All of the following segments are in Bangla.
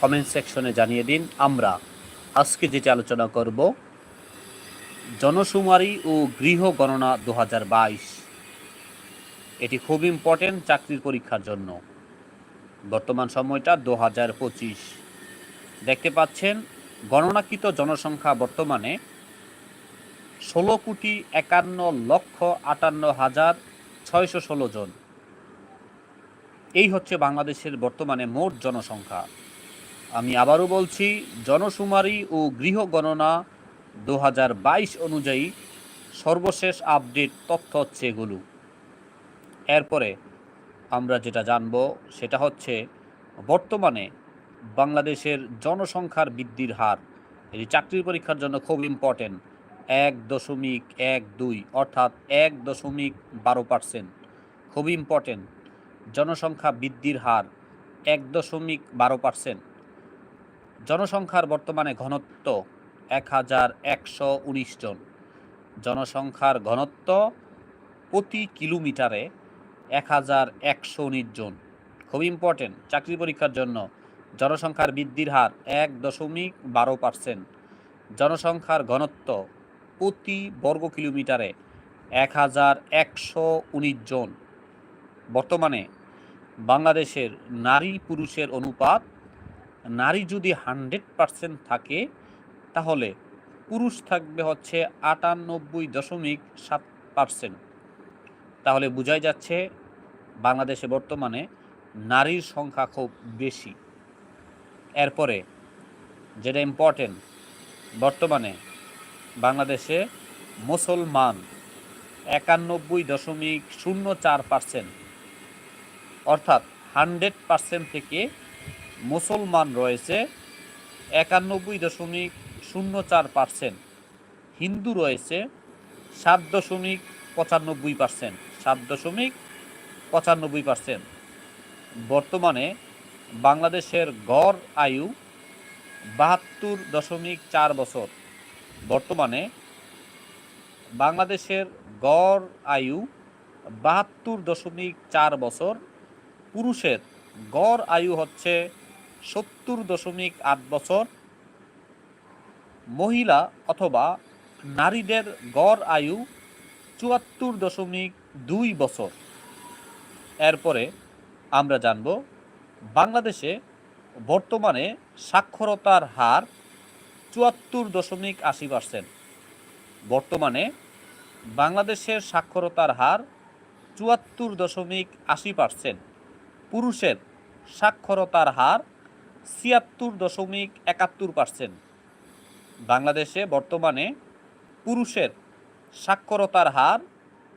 কমেন্ট সেকশনে জানিয়ে দিন, আমরা আজকে যেটি আলোচনা করব জনশুমারি ও গৃহ গণনা দু হাজার বাইশ। এটি খুব ইম্পর্টেন্ট চাকরির পরীক্ষার জন্য। বর্তমান সময়টা দু হাজার পঁচিশ। দেখতে পাচ্ছেন, গণনাকৃত জনসংখ্যা বর্তমানে ষোলো কোটি একান্ন লক্ষ আটান্ন হাজার ছয়শো ষোলো জন। এই হচ্ছে বাংলাদেশের বর্তমানে মোট জনসংখ্যা। আমি আবারও বলছি জনশুমারি ও গৃহ গণনা দু হাজার বাইশ অনুযায়ী সর্বশেষ আপডেট তথ্য হচ্ছে এগুলো। এরপরে আমরা যেটা জানব, সেটা হচ্ছে বর্তমানে বাংলাদেশের জনসংখ্যার বৃদ্ধির হার। এটি চাকরির পরীক্ষার জন্য খুব ইম্পর্টেন্ট এক দশমিক এক দুই, অর্থাৎ এক দশমিক বারো পার্সেন্ট খুব ইম্পর্টেন্ট জনসংখ্যা বৃদ্ধির হার এক দশমিক বারো পার্সেন্ট জনসংখ্যার বর্তমানে ঘনত্ব এক হাজার একশো উনিশ জন। জনসংখ্যার ঘনত্ব প্রতি কিলোমিটারে এক হাজার একশো উনিশ জন। খুব ইম্পর্টেন্ট চাকরি পরীক্ষার জন্য জনসংখ্যার বৃদ্ধির হার এক দশমিক বারো পার্সেন্ট জনসংখ্যার ঘনত্ব প্রতি বর্গ কিলোমিটারে এক হাজার একশো উনিশ জন। বর্তমানে বাংলাদেশের নারী পুরুষের অনুপাত নারী যদি হান্ড্রেড পার্সেন্ট থাকে, তাহলে পুরুষ থাকবে হচ্ছে আটানব্বই দশমিক সাত পার্সেন্ট। তাহলে বোঝাই যাচ্ছে বাংলাদেশে বর্তমানে নারীর সংখ্যা খুব বেশি। এরপরে যেটা ইম্পর্টেন্ট বর্তমানে বাংলাদেশে মুসলমান একানব্বই দশমিক শূন্য চার পার্সেন্ট। অর্থাৎ হান্ড্রেড পার্সেন্ট থেকে মুসলমান রয়েছে একানব্বই দশমিক শূন্য চার পার্সেন্ট হিন্দু রয়েছে সাত দশমিক পঁচানব্বই পার্সেন্ট সাত দশমিক পঁচানব্বই পার্সেন্ট বর্তমানে বাংলাদেশের গড় আয়ু বাহাত্তর দশমিক চার বছর। বর্তমানে বাংলাদেশের গড় আয়ু বাহাত্তর দশমিক চার বছর। পুরুষের গড় আয়ু হচ্ছে সত্তর দশমিক আট বছর মহিলা অথবা নারীদের গড় আয়ু চুয়াত্তর দশমিক দুই বছর। এরপরে আমরা জানব বাংলাদেশে বর্তমানে সাক্ষরতার হার চুয়াত্তর দশমিক আশি পার্সেন্ট বর্তমানে বাংলাদেশের সাক্ষরতার হার চুয়াত্তর দশমিক আশি পার্সেন্ট পুরুষের সাক্ষরতার হার ছিয়াত্তর দশমিক একাত্তর পার্সেন্ট বাংলাদেশে বর্তমানে পুরুষের সাক্ষরতার হার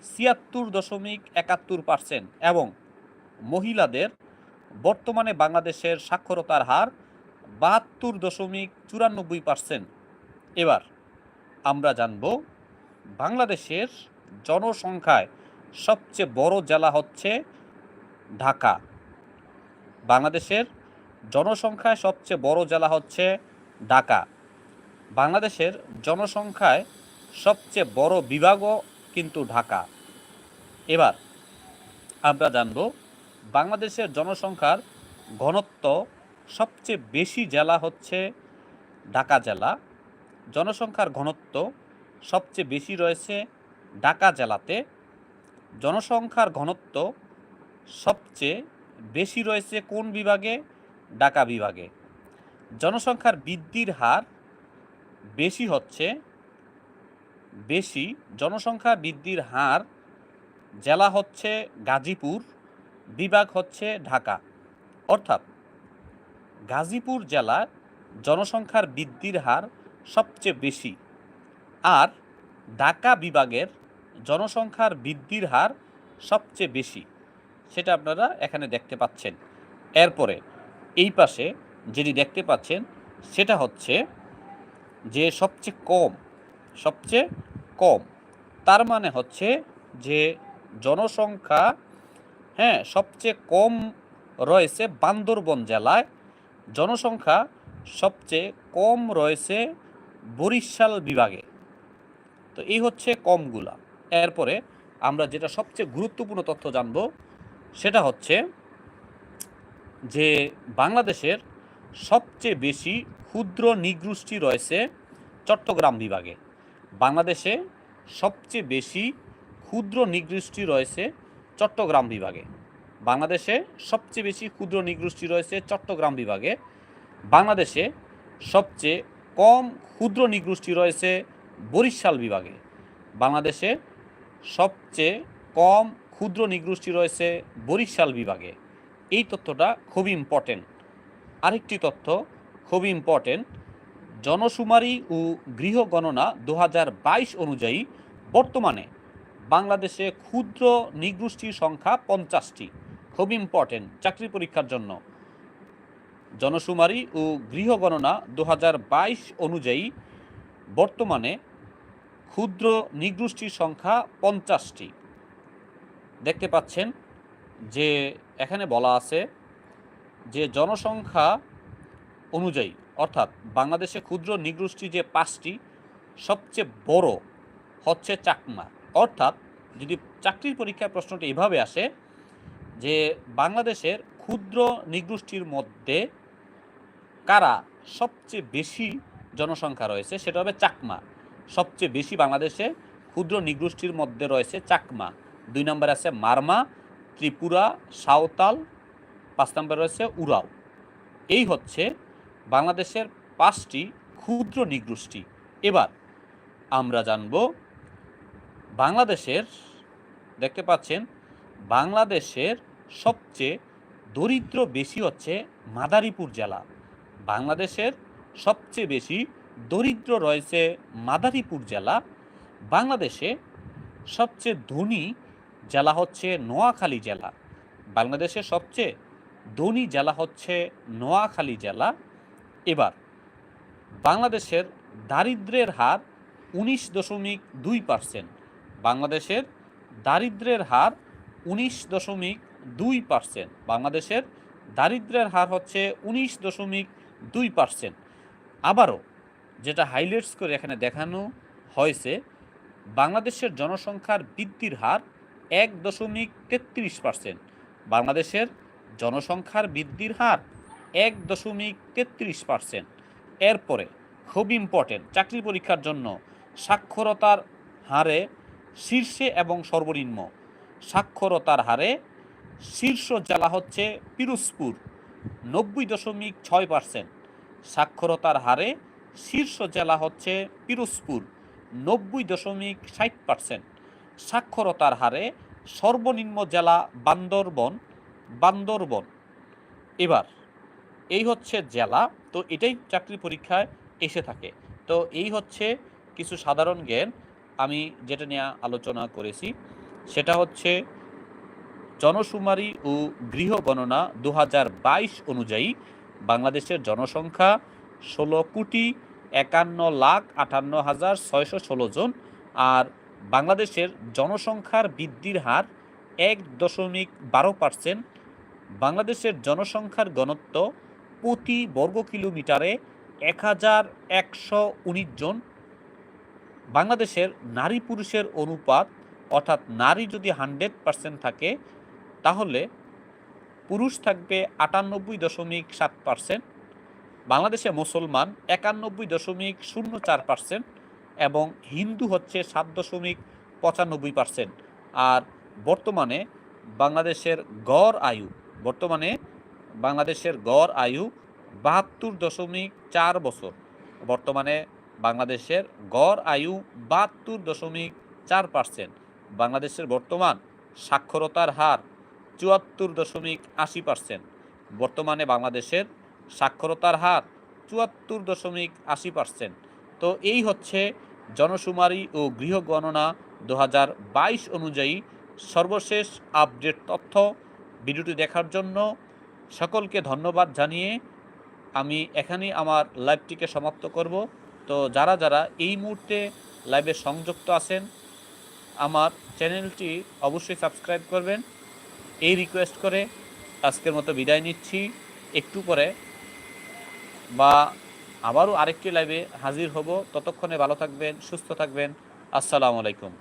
ছিয়াত্তর দশমিক একাত্তর পার্সেন্ট এবং মহিলাদের বর্তমানে বাংলাদেশের সাক্ষরতার হার বাহাত্তর দশমিক চুরানব্বই পার্সেন্ট এবার আমরা জানব বাংলাদেশের জনসংখ্যায় সবচেয়ে বড় জেলা হচ্ছে ঢাকা। বাংলাদেশের জনসংখ্যায় সবচেয়ে বড় জেলা হচ্ছে ঢাকা। বাংলাদেশের জনসংখ্যায় সবচেয়ে বড় বিভাগও কিন্তু ঢাকা। এবার আমরা জানব বাংলাদেশের জনসংখ্যার ঘনত্ব সবচেয়ে বেশি জেলা হচ্ছে ঢাকা জেলা। জনসংখ্যার ঘনত্ব সবচেয়ে বেশি রয়েছে ঢাকা জেলাতে। জনসংখ্যার ঘনত্ব সবচেয়ে বেশি রয়েছে কোন বিভাগে? ঢাকা বিভাগে। জনসংখ্যার বৃদ্ধির হার বেশি হচ্ছে, বেশি জনসংখ্যা বৃদ্ধির হার জেলা হচ্ছে গাজীপুর, বিভাগ হচ্ছে ঢাকা। অর্থাৎ গাজীপুর জেলার জনসংখ্যার বৃদ্ধির হার সবচেয়ে বেশি আর ঢাকা বিভাগের জনসংখ্যার বৃদ্ধির হার সবচেয়ে বেশি। সেটা আপনারা এখানে দেখতে পাচ্ছেন। এরপরে এই পাশে যেটি দেখতে পাচ্ছেন, সেটা হচ্ছে যে সবচেয়ে কম সবচেয়ে কম। তার মানে হচ্ছে যে জনসংখ্যা হ্যাঁ সবচেয়ে কম রয়েছে বান্দরবন জেলায়। জনসংখ্যা সবচেয়ে কম রয়েছে বরিশাল বিভাগে। তো এই হচ্ছে কমগুলা। এরপরে আমরা যেটা সবচেয়ে গুরুত্বপূর্ণ তথ্য জানব, সেটা হচ্ছে যে বাংলাদেশের সবচেয়ে বেশি ক্ষুদ্র নিগোষ্ঠী রয়েছে চট্টগ্রাম বিভাগে। বাংলাদেশে সবচেয়ে বেশি ক্ষুদ্র নিগোষ্ঠী রয়েছে চট্টগ্রাম বিভাগে। বাংলাদেশে সবচেয়ে বেশি ক্ষুদ্র নিগোষ্ঠী রয়েছে চট্টগ্রাম বিভাগে। বাংলাদেশে সবচেয়ে কম ক্ষুদ্র নিগোষ্ঠী রয়েছে বরিশাল বিভাগে। বাংলাদেশে সবচেয়ে কম ক্ষুদ্র নিগোষ্ঠী রয়েছে বরিশাল বিভাগে। এই তথ্যটা খুব ইম্পর্টেন্ট আরেকটি তথ্য খুব ইম্পর্টেন্ট জনশুমারি ও গৃহ গণনা দু হাজার বাইশ অনুযায়ী বর্তমানে বাংলাদেশে ক্ষুদ্র নিগোষ্ঠীর সংখ্যা পঞ্চাশটি। খুব ইম্পর্টেন্ট চাকরি পরীক্ষার জন্য। জনশুমারি ও গৃহ গণনা দু হাজার বাইশ অনুযায়ী বর্তমানে ক্ষুদ্র নিগোষ্ঠীর সংখ্যা পঞ্চাশটি। দেখতে পাচ্ছেন যে এখানে বলা আছে যে জনসংখ্যা অনুযায়ী, অর্থাৎ বাংলাদেশে ক্ষুদ্র নিগোষ্ঠী যে পাঁচটি, সবচেয়ে বড় হচ্ছে চাকমা। অর্থাৎ যদি চাকরির পরীক্ষার প্রশ্নটি এভাবে আসে যে বাংলাদেশের ক্ষুদ্র নিগোষ্ঠীর মধ্যে কারা সবচেয়ে বেশি জনসংখ্যা রয়েছে, সেটা হবে চাকমা। সবচেয়ে বেশি বাংলাদেশে ক্ষুদ্র নিগোষ্ঠীর মধ্যে রয়েছে চাকমা। দুই নম্বরে আছে মারমা ত্রিপুরা, সাঁওতাল, পাঁচ নম্বরে রয়েছে উরাও এই হচ্ছে বাংলাদেশের পাঁচটি ক্ষুদ্র নিগোষ্ঠী। এবার আমরা জানব বাংলাদেশের, দেখতে পাচ্ছেন, বাংলাদেশের সবচেয়ে দরিদ্র বেশি হচ্ছে মাদারীপুর জেলা। বাংলাদেশের সবচেয়ে বেশি দরিদ্র রয়েছে মাদারীপুর জেলা। বাংলাদেশে সবচেয়ে ধনী জেলা হচ্ছে নোয়াখালী জেলা। বাংলাদেশের সবচেয়ে ধনী জেলা হচ্ছে নোয়াখালী জেলা। এবার, বাংলাদেশের দারিদ্রের হার উনিশ দশমিক দুই পার্সেন্ট বাংলাদেশের দারিদ্রের হার উনিশ দশমিক দুই পার্সেন্ট বাংলাদেশের দারিদ্রের হার হচ্ছে উনিশ দশমিক দুই পার্সেন্ট আবারও, যেটা হাইলাইটস করে এখানে দেখানো হয়েছে, বাংলাদেশের জনসংখ্যার বৃদ্ধির হার এক দশমিক তেত্রিশ পার্সেন্ট। বাংলাদেশের জনসংখ্যার বৃদ্ধির হার এক দশমিক তেত্রিশ পার্সেন্ট। এরপরে খুব ইম্পর্টেন্ট চাকরি পরীক্ষার জন্য সাক্ষরতার হারে শীর্ষে এবং সর্বনিম্ন। সাক্ষরতার হারে শীর্ষ জেলা হচ্ছে পিরোজপুর, নব্বই দশমিক ছয় পার্সেন্ট। সাক্ষরতার হারে শীর্ষ জেলা হচ্ছে পিরোজপুর, নব্বই দশমিক ষাট পার্সেন্ট। সাক্ষরতার হারে সর্বনিম্ন জেলা বান্দরবন বান্দরবন। এবার, এই হচ্ছে জেলা, তো এটাই চাকরি পরীক্ষায় এসে থাকে। তো এই হচ্ছে কিছু সাধারণ জ্ঞান আমি যেটা নিয়ে আলোচনা করেছি। সেটা হচ্ছে জনশুমারি ও গৃহ গণনা দু হাজার বাইশ অনুযায়ী বাংলাদেশের জনসংখ্যা ষোলো কোটি একান্ন লাখ আটান্ন হাজার ছয়শো ষোলো জন আর বাংলাদেশের জনসংখ্যার বৃদ্ধির হার এক দশমিক বারো পার্সেন্ট বাংলাদেশের জনসংখ্যার ঘনত্ব প্রতি বর্গ কিলোমিটারে এক হাজার একশো উনিশ জন। বাংলাদেশের নারী পুরুষের অনুপাত, অর্থাৎ নারী যদি হান্ড্রেড পার্সেন্ট থাকে, তাহলে পুরুষ থাকবে আটানব্বই দশমিক সাত পার্সেন্ট বাংলাদেশে মুসলমান একানব্বই দশমিক শূন্য চার পার্সেন্ট এবং হিন্দু হচ্ছে সাত দশমিক পঁচানব্বই পার্সেন্ট। আর বর্তমানে বাংলাদেশের গড় আয়ু, বর্তমানে বাংলাদেশের গড় আয়ু বাহাত্তর দশমিক চার বছর। বর্তমানে বাংলাদেশের গড় আয়ু বাহাত্তর দশমিক চার পার্সেন্ট। বাংলাদেশের বর্তমান সাক্ষরতার হার চুয়াত্তর দশমিক আশি পার্সেন্ট। বর্তমানে বাংলাদেশের সাক্ষরতার হার চুয়াত্তর দশমিক আশি পার্সেন্ট। তো এই হচ্ছে জনশুমারি ও গৃহ গণনা দু হাজার বাইশ অনুযায়ী সর্বশেষ আপডেট তথ্য ভিডিওটি দেখার জন্য সকলকে ধন্যবাদ জানিয়ে আমি এখানেই আমার লাইভটিকে সমাপ্ত করব। তো যারা যারা এই মুহূর্তে লাইভে সংযুক্ত আছেন, আমার চ্যানেলটি অবশ্যই সাবস্ক্রাইব করবেন। এই রিকোয়েস্ট করে আজকের মতো বিদায় নিচ্ছি। একটু পরে বা আবারও আরেকটি লাইভে হাজির হব। ততক্ষণে ভালো থাকবেন সুস্থ থাকবেন। আসসালামু আলাইকুম।